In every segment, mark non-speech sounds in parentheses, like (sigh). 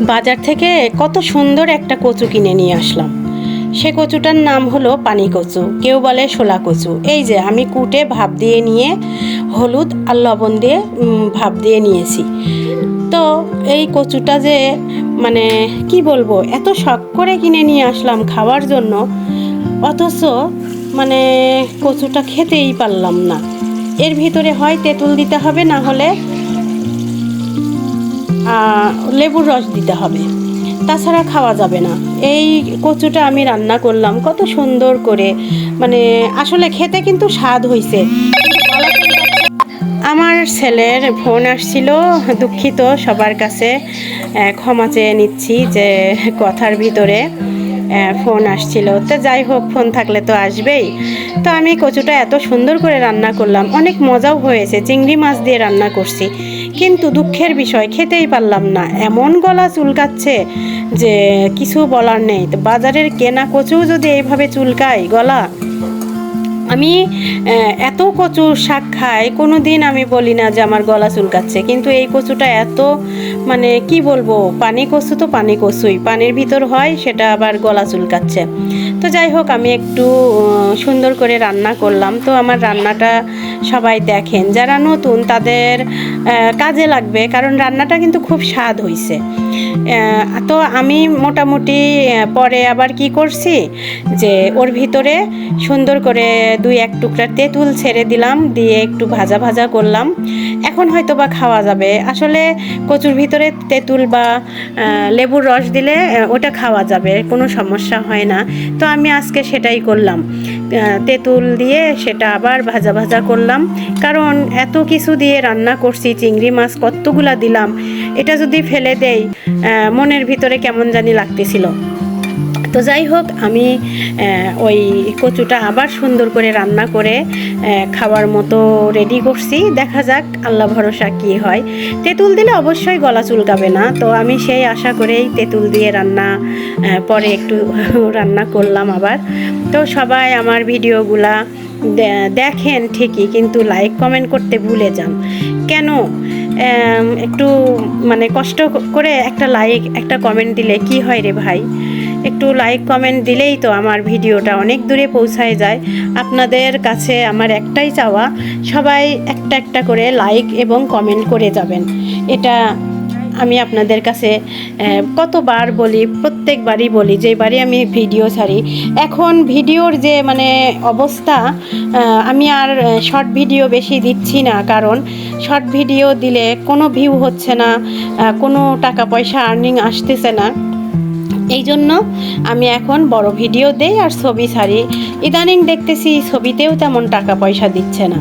বাজার থেকে কত সুন্দর একটা কচু কিনে নিয়ে আসলাম। সে কচুটার নাম হলো পানি কচু। কেউ বলে শোলা কচু। এই যে আমি কুটে ভাপ দিয়ে নিয়ে, হলুদ আর লবণ দিয়ে ভাপ দিয়ে নিয়েছি। তো এই কচুটা যে মানে কি বলব, এত শখ করে কিনে নিয়ে আসলাম খাওয়ার জন্য। অথচ মানে কচুটা খেতেই পারলাম না। এর ভিতরে হয় তেঁতুল দিতে হবে, না হলে লেবুর রস দিতে হবে। তাছাড়া খাওয়া যাবে না। এই কচুটা আমি রান্না করলাম, কত সুন্দর করে। মানে আসলে খেতে কিন্তু স্বাদ হয়েছে আমার ছেলের ফোন আসছিল, দুঃখিত সবার কাছে। ক্ষমা চেয়ে নিচ্ছি যে কথার ভিতরে। ফোন আসছিল। তো যাই হোক, ফোন থাকলে তো আসবেই। তো আমি কচুটা এত সুন্দর করে রান্না করলাম, অনেক মজাও হয়েছে, চিংড়ি মাছ দিয়ে রান্না করছি। কিন্তু দুঃখের বিষয়, খেতেই পারলাম না। এমন গলা চুলকাচ্ছে যে কিছু বলার নেই। তো বাজারের কেনা কচু যদি এইভাবে চুলকায় গলা আমি এত কচু শাক খাই কোনো দিন আমি বলি না যে আমার গলা চুলকাচ্ছে, কিন্তু এই কচুটা এত মানে কি বলব, পানি কচু তো পানি কচুই, পানির ভিতর হয়, সেটা আবার গলা চুলকাচ্ছে। তো যাই হোক, আমি একটু সুন্দর করে রান্না করলাম, তো আমার রান্নাটা সবাই দেখেন, যারা নতুন তাদের কাজে লাগবে, কারণ রান্নাটা কিন্তু খুব স্বাদ হয়েছে তো আমি মোটামুটি পরে আবার কি করছি, যে ওর ভিতরে সুন্দর করে দুই এক টুকরা তেঁতুল ছেড়ে দিলাম, দিয়ে একটু ভাজা ভাজা করলাম। এখন হয়তো বা খাওয়া যাবে। আসলে কচুর ভিতরে তেঁতুল বা লেবুর রস দিলে ওটা খাওয়া যাবে, কোনো সমস্যা হয় না। তো আমি আজকে সেটাই করলাম। তেঁতুল দিয়ে সেটা আবার ভাজা ভাজা করলাম। কারণ এত কিছু দিয়ে রান্না করছি, চিংড়ি মাছ কতগুলা দিলাম, এটা যদি ফেলে দেই মনের ভিতরে কেমন জানি লাগতেছিল। তো যাই হোক, আমি ওই কচুটা আবার সুন্দর করে রান্না করে খাওয়ার মতো রেডি করছি। দেখা যাক, আল্লাহ ভরসা কি হয়। তেঁতুল দিলে অবশ্যই গলা চুলকাবে না। তো আমি সেই আশা করেই তেঁতুল দিয়ে রান্না পরে একটু (laughs) রান্না করলাম আবার। তো সবাই আমার ভিডিওগুলা দেখেন ঠিকই, কিন্তু লাইক কমেন্ট করতে ভুলে যান। কেন? একটু মানে কষ্ট করে একটা লাইক একটা কমেন্ট দিলে কি হয় রে ভাই? একটু লাইক কমেন্ট দিলেই তো আমার ভিডিওটা অনেক দূরে পৌঁছায় যায়। আপনাদের কাছে আমার একটাই চাওয়া, সবাই একটা একটা করে লাইক এবং কমেন্ট করে যাবেন। এটা আমি আপনাদের কাছে কতবার বলি, প্রত্যেকবারই বলি, যেবারই আমি ভিডিও ছাড়ি। এখন ভিডিওর যে মানে অবস্থা আমি আর শর্ট ভিডিও বেশি দিচ্ছি না। কারণ শর্ট ভিডিও দিলে কোনো ভিউ হচ্ছে না কোনো টাকা পয়সা আর্নিং আসতেছে না। এই জন্য আমি এখন বড় ভিডিও দেই আর ছবি ছাড়ি। ইদানিং দেখতেছি ছবিতেও তেমন টাকা পয়সা দিচ্ছে না।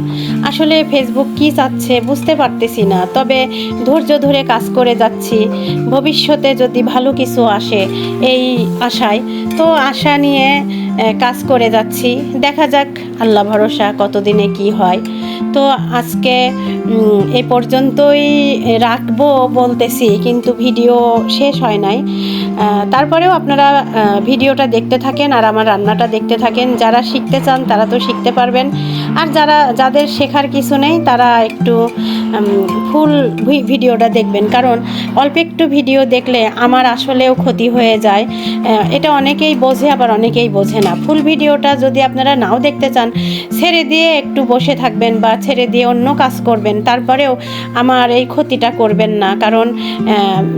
আসলে ফেসবুক কি চাচ্ছে বুঝতে পারতেছি না, তবে ধৈর্য ধরে কাজ করে যাচ্ছি। ভবিষ্যতে যদি ভালো কিছু আসে এই আশায়, তো আশা নিয়ে কাজ করে যাচ্ছি। দেখা যাক, আল্লাহ ভরসা কতদিনে কি হয়। তো আজকে এ পর্যন্তই রাখব বলতেছি, কিন্তু ভিডিও শেষ হয় নাই। তারপরেও আপনারা ভিডিওটা দেখতে থাকেন আর আমার রান্নাটা দেখতে থাকেন। যারা শিখতে চান তারা তো শিখতে পারবেন। আর যারা, যাদের শেখার কিছু নেই তারা একটু ফুল ভিডিওটা দেখবেন। কারণ অল্প একটু ভিডিও দেখলে আমার আসলেও ক্ষতি হয়ে যায়। এটা অনেকেই বোঝে, আবার অনেকেই বোঝে না। ফুল ভিডিওটা যদি আপনারা নাও দেখতে চান, ছেড়ে দিয়ে একটু বসে থাকবেন বা ছেড়ে দিয়ে অন্য কাজ করবেন, তারপরেও আমার এই ক্ষতিটা করবেন না। কারণ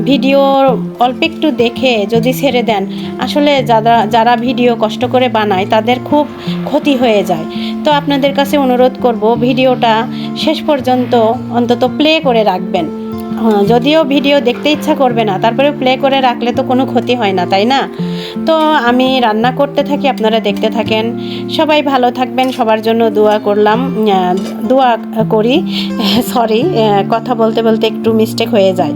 ভিডিও অল্প একটু দেখে যদি ছেড়ে দেন, আসলে যারা যারা ভিডিও কষ্ট করে বানায়, তাদের খুব ক্ষতি হয়ে যায়। তো আপনাদের কাছে অনুরোধ করব ভিডিওটা শেষ পর্যন্ত অন্তত প্লে করে রাখবেন। হ্যাঁ, যদিও ভিডিও দেখতে ইচ্ছা করবে না তারপরে প্লে করে রাখলে তো কোনো ক্ষতি হয় না তাই না? তো আমি রান্না করতে থাকি আপনারা দেখতে থাকেন। সবাই ভালো থাকবেন সবার জন্য দোয়া করলাম। দোয়া করি (laughs) সরি কথা বলতে বলতে একটু মিস্টেক হয়ে যায়।